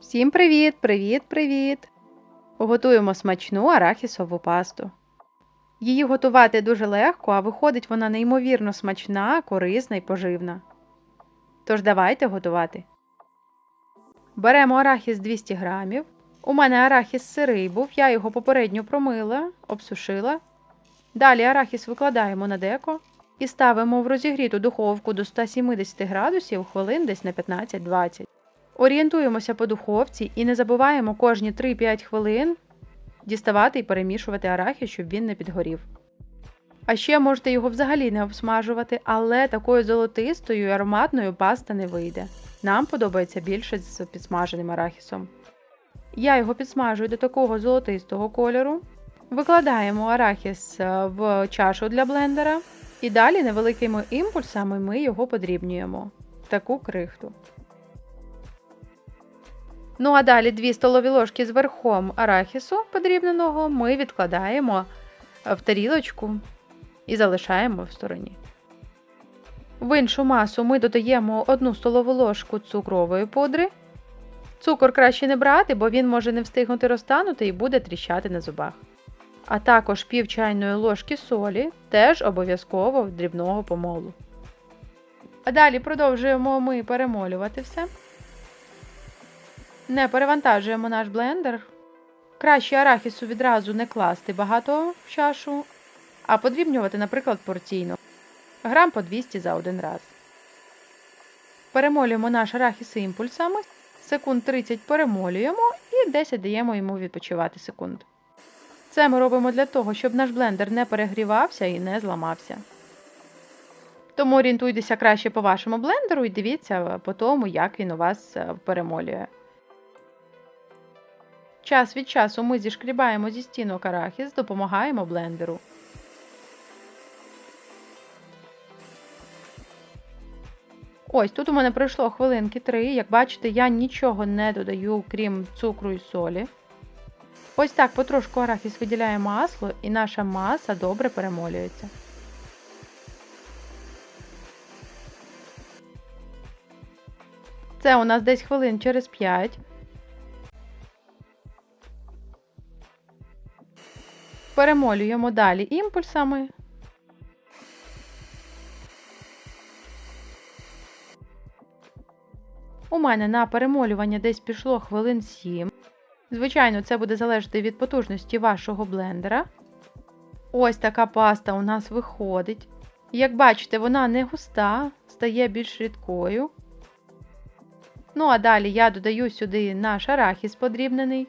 Всім привіт, привіт, привіт! Готуємо смачну арахісову пасту. Її готувати дуже легко, а виходить вона неймовірно смачна, корисна і поживна. Тож давайте готувати. Беремо арахіс 200 грамів. У мене арахіс сирий був, я його попередньо промила, обсушила. Далі арахіс викладаємо на деко і ставимо в розігріту духовку до 170 градусів хвилин десь на 15-20. Орієнтуємося по духовці і не забуваємо кожні 3-5 хвилин діставати і перемішувати арахіс, щоб він не підгорів. А ще можете його взагалі не обсмажувати, але такою золотистою і ароматною паста не вийде. Нам подобається більше з підсмаженим арахісом. Я його підсмажую до такого золотистого кольору. Викладаємо арахіс е, в чашу для блендера. І далі невеликими імпульсами ми його подрібнюємо в таку крихту. Ну а далі 2 столові ложки з верхом арахісу подрібненого ми відкладаємо в тарілочку і залишаємо в стороні. В іншу масу ми додаємо 1 столову ложку цукрової пудри. Цукор краще не брати, бо він може не встигнути розтанути і буде тріщати на зубах. А також пів чайної ложки солі, теж обов'язково дрібного помолу. А далі продовжуємо ми перемолювати все. Не перевантажуємо наш блендер. Краще арахісу відразу не класти багато в чашу, а подрібнювати, наприклад, порційно. Грам по 200 за один раз. Перемолюємо наш арахіс імпульсами. Секунд 30 перемолюємо і 10 даємо йому відпочивати секунд. Це ми робимо для того, щоб наш блендер не перегрівався і не зламався. Тому орієнтуйтеся краще по вашому блендеру і дивіться по тому, як він у вас перемолює. Час від часу ми зішкрібаємо зі стінок арахіс, допомагаємо блендеру. Ось тут у мене пройшло хвилинки 3. Як бачите, я нічого не додаю, крім цукру і солі. Ось так потрошку арахіс виділяє масло і наша маса добре перемолюється. Це у нас десь хвилин через 5. Перемолюємо далі імпульсами. У мене на перемолювання десь пішло хвилин 7. Звичайно, це буде залежати від потужності вашого блендера. Ось така паста у нас виходить. Як бачите, вона не густа, стає більш рідкою. Ну, а далі я додаю сюди наш арахіс подрібнений.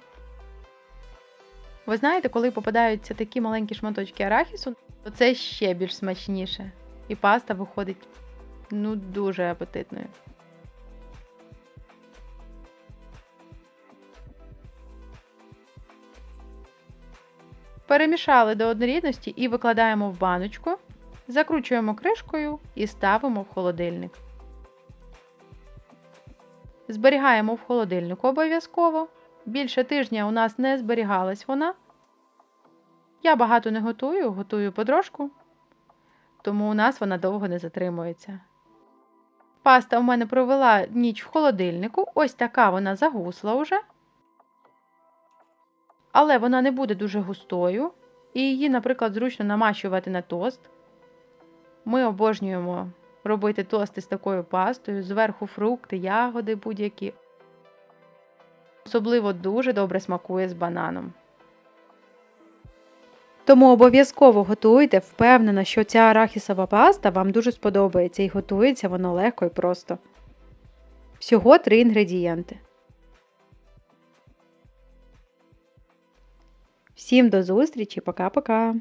Ви знаєте, коли попадаються такі маленькі шматочки арахісу, то це ще більш смачніше. І паста виходить ну, дуже апетитною. Перемішали до однорідності і викладаємо в баночку, закручуємо кришкою і ставимо в холодильник. Зберігаємо в холодильнику обов'язково. Більше тижня у нас не зберігалась вона. Я багато не готую, готую потрошку, тому у нас вона довго не затримується. Паста у мене провела ніч в холодильнику, ось така вона загусла вже. Але вона не буде дуже густою, і її, наприклад, зручно намащувати на тост. Ми обожнюємо робити тости з такою пастою, зверху фрукти, ягоди будь-які. Особливо дуже добре смакує з бананом. Тому обов'язково готуйте, впевнена, що ця арахісова паста вам дуже сподобається і готується воно легко і просто. Всього три інгредієнти. Всім до зустрічі, пока-пока!